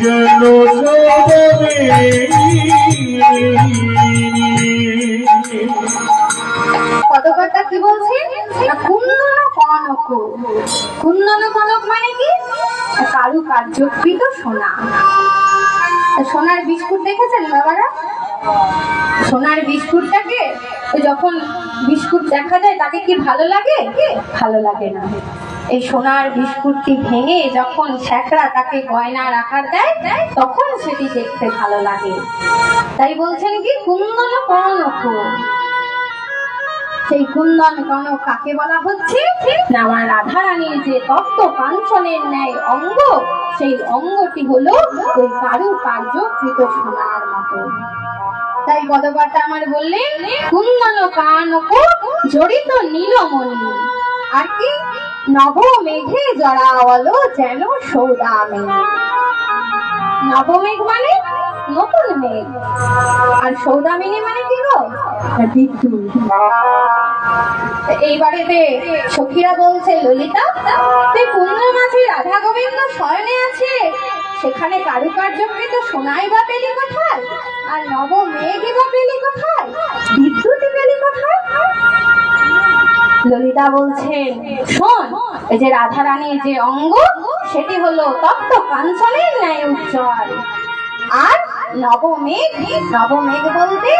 গেল পদকর্তা কি বলছে কুন্দন কনক। কুন্দন কনক মানে কি? কারু কার্যকৃত সোনা। সোনার বিস্কুট দেখেছেন বাবারা? সোনার বিস্কুটটাকে যখন বিস্কুট দেখা যায়, তাকে কি ভালো লাগে? ভালো লাগে না। এই সোনার বিস্কুটটি ভেঙে যখন স্যাকরা তাকে গয়না আকার দেয়, তখন সেটি দেখতে ভালো লাগে। তাই বলছেন কি, কুন্দন কনক। সেই কুন্দন কনক কাকে বলা হচ্ছে? না, আমার রাধা রানীর যে তত্ত্ব, কাঞ্চনের ন্যায় অঙ্গ সেই অঙ্গটি হলো ওই কারু কার্যকৃত সোনার মতো। তাই পদপাঠটা আমার বললেন কুন্দন কানক, জড়িত নীলমণি, আর কি? নব মেঘে জড়াওয়ালো যেন সৌদামে নবমেঘ মানে নতুন মেঘ। আর সৌদামিনী মানে কি গো? বিদ্যুৎ। এইবারেতে সখীরা বলছে, ললিতা তুই কুন্দ মাঝে রাধা গোবিন্দ শয়নে আছে, সেখানে কারুকার্যকৃত সোনাই বা পেলি কোথায়? আর নব মেঘই বা পেলি কোথায়? বিদ্যুৎই পেলি কোথায়? ললিতা বলছেন শোন, এই যে রাধা রানীর যে অঙ্গ, সেটি হলো তপ্ত কাঞ্চনের ন্যায় উজ্জ্বল। আর নবমেঘ নবমেঘ বলতে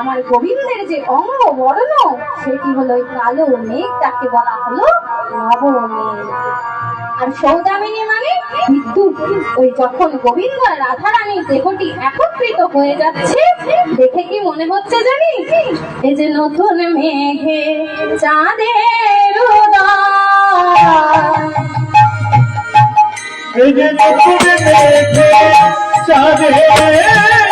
আমার গোবিন্দের যে অঙ্গ বর্ণ, সেটি হলো কালো মেঘ মেঘটাকে বলা হলো নবমেঘ আর সৌদামিনী মানে ওই যখন গোবিন্দ আর রাধা রানীর দেহটি একত্রিত হয়ে যাচ্ছে, দেখে কি মনে হচ্ছে জানি? এই যে নতুন মেঘে চাঁদের এই যে চাঁদের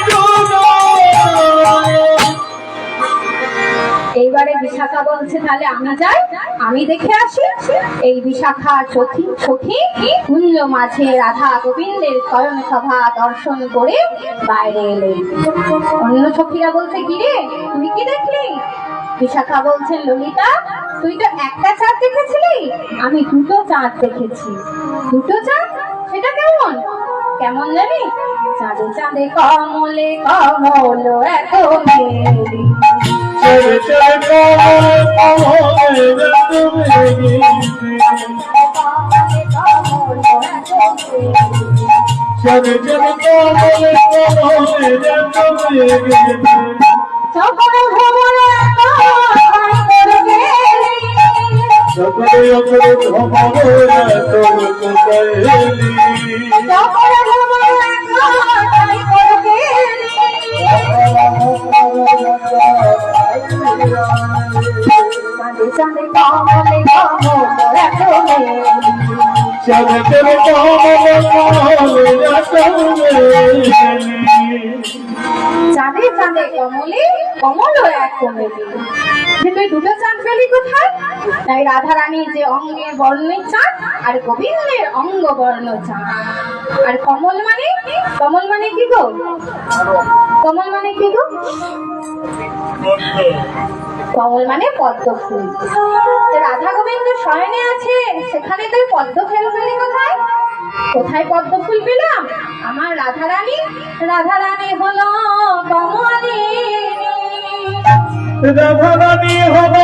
বিশাখা বলছে, তাহলে আমি যাই, আমি দেখে আসি। এই বিশাখা সখী সখী কুঞ্জ মাঝে রাধা গোবিন্দের শয়ন সভা দর্শন করে বাইরে এলেন অন্য সখীরা বলছে কি রে তুই কি দেখলি? বিশাখা বলছেন ললিতা, তুই তো একটা চাঁদ দেখেছিলি? আমি দুটো চাঁদ দেখেছি। দুটো চাঁদ? সেটা কেমন? কেমন জানি? চাঁদে চাঁদে কমলে কমল এত মেলি চলে চলে চলে চলে রতন মেঘে সকলে ভ্রমণ তোর কমলে কমলে এক কমেলি কিন্তু দুটো চাঁদ পেলি কোথায় তাই রাধা রানীর যে অঙ্গে বর্ণের চাঁদ আর গোবিন্দের অঙ্গ বর্ণ চাঁদ আর কমল মানে কমল মানে কি গো? কমল মানে কি গো? কমল মানে পদ্ম ফুল। তো রাধা গোবিন্দ শয়নে আছে সেখানে তুই পদ্ম ফুল পেলি কোথায়? কোথায় পদ্ম ফুল পেলাম? আমার রাধা রানী রাধা রানী হলো কমলিনী রাধারানী হব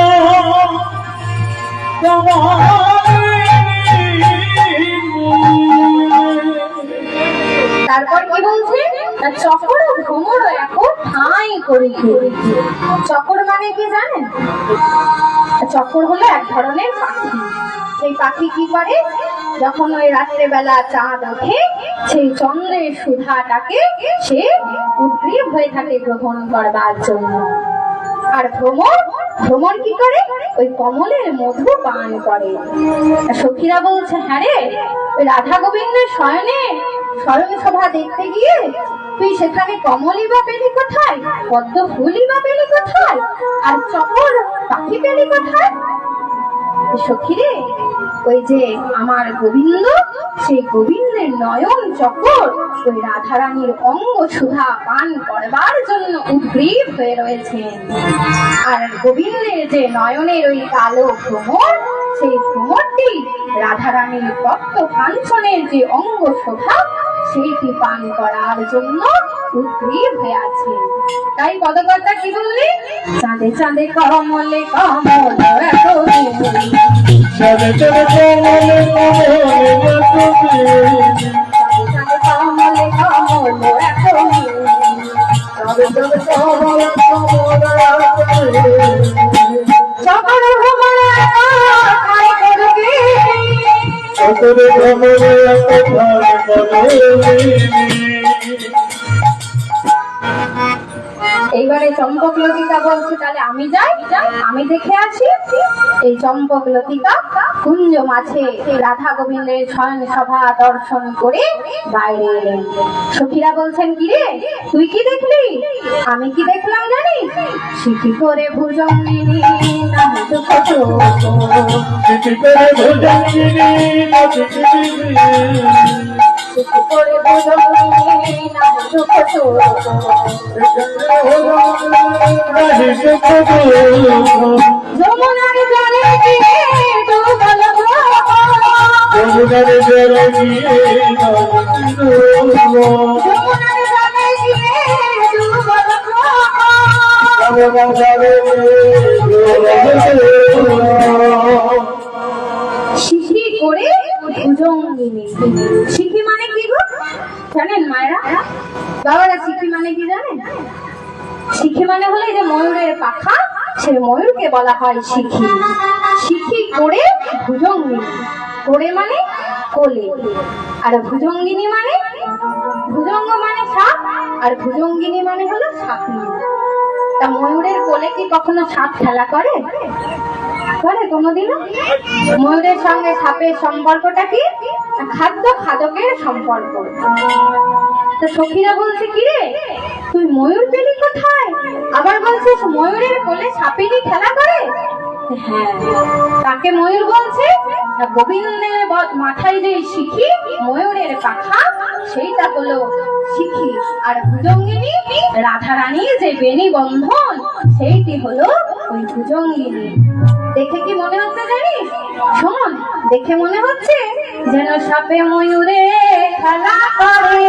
তারপর কি বলছে? চকর ভ্রমর এখন ঠাঁই করি চকর মানে কি জানেন? চকর হলো এক ধরনের পাখি। সেই পাখি কি করে? যখন ওই রাত্রেবেলা চাঁদ ওঠে, সেই চন্দ্রের সুধাটাকে সে উদ্গ্রীব হয়ে থাকে গ্রহণ করবার জন্য। আর ভ্রমর ভ্রমর কি করে? ওই কমলের মধু পান করে। সখীরা বলছে হ্যাঁ রে, ওই রাধা গোবিন্দের শয়নে স্মরণ সভা দেখতে গিয়ে তুই সেখানে কমলই বা পেলি কোথায়? পদ্ম ফুলই বা পেলি কোথায়? আর পাখি পেলি কোথায়? ওই যে আমার গোবিন্দ, সেই গোবিন্দের নয়ন চকর ওই রাধারানীর অঙ্গ সুধা পান করবার জন্য উদ্গ্রীব হয়ে রয়েছে। আর গোবিন্দের যে নয়নের ওই কালো ভ্রমর সেই ভ্রমরটি রাধারানীর তত্ত্ব কাঞ্চনের যে অঙ্গ শোভা সেইটি পান করার জন্য উদ্গ্রীব হয়ে তাই পদকর্তা কি বললি? চাঁদে চাঁদে কমলে কমল চলে কমলে কমলে চলে কমলে কোথায় কমলে এইবারে চম্পক লতিকা বলছে তাহলে আমি যাই? আমি দেখে আসি। এই চম্পক লতিকা কুঞ্জ মাঝে রাধা গোবিন্দের শয়ন সভা দর্শন করে বাইরে এলেন। সখীরা বলছেন কি রে তুই কি দেখলি? আমি কি দেখলাম জানিস সিটি করে ভুজঙ্গিনী করে ভুজঙ্গিনী যমুনার জলে গিয়ে ডুবল। যমুনার জলে গিয়ে যমুনার জলে গিয়ে ডুবল বাবারা শিখি মানে কি জানেন? শিখি মানে হলো যে ময়ূরের পাখা সে ময়ূরকে বলা হয় শিখি শিখি করে ভুজঙ্গিনী। করে মানে কোলে। আর ভুজঙ্গিনী মানে? ভুজঙ্গ মানে সাপ, আর ভুজঙ্গিনী মানে হলো সাপনি তা ময়ূরের কোলে কি কখনো সাপ খেলা করে? করে কোনোদিনও? ময়ূরের সঙ্গে সাপের সম্পর্কটা কি? খাদ্য খাদকের সম্পর্ক। তো সখীরা বলছে কি রে তুই ময়ূর পেলি কোথায়? আবার বলছিস ময়ূরের কোলে সাপেরই খেলা করে? হ্যাঁ তাকে ময়ূর বলছে গোবিন্দের মাথায় যে শিখি, ময়ূরের পাখা, সেইটা হলো শিখি। আর ভুজঙ্গিনী রাধা রানীর যে বেনি বন্ধন, সেইটি হলো ওই ভুজঙ্গিনী দেখে কি মনে হচ্ছে জানিস শোন, দেখে মনে হচ্ছে যেন সাপে ময়ূরে খেলা করে।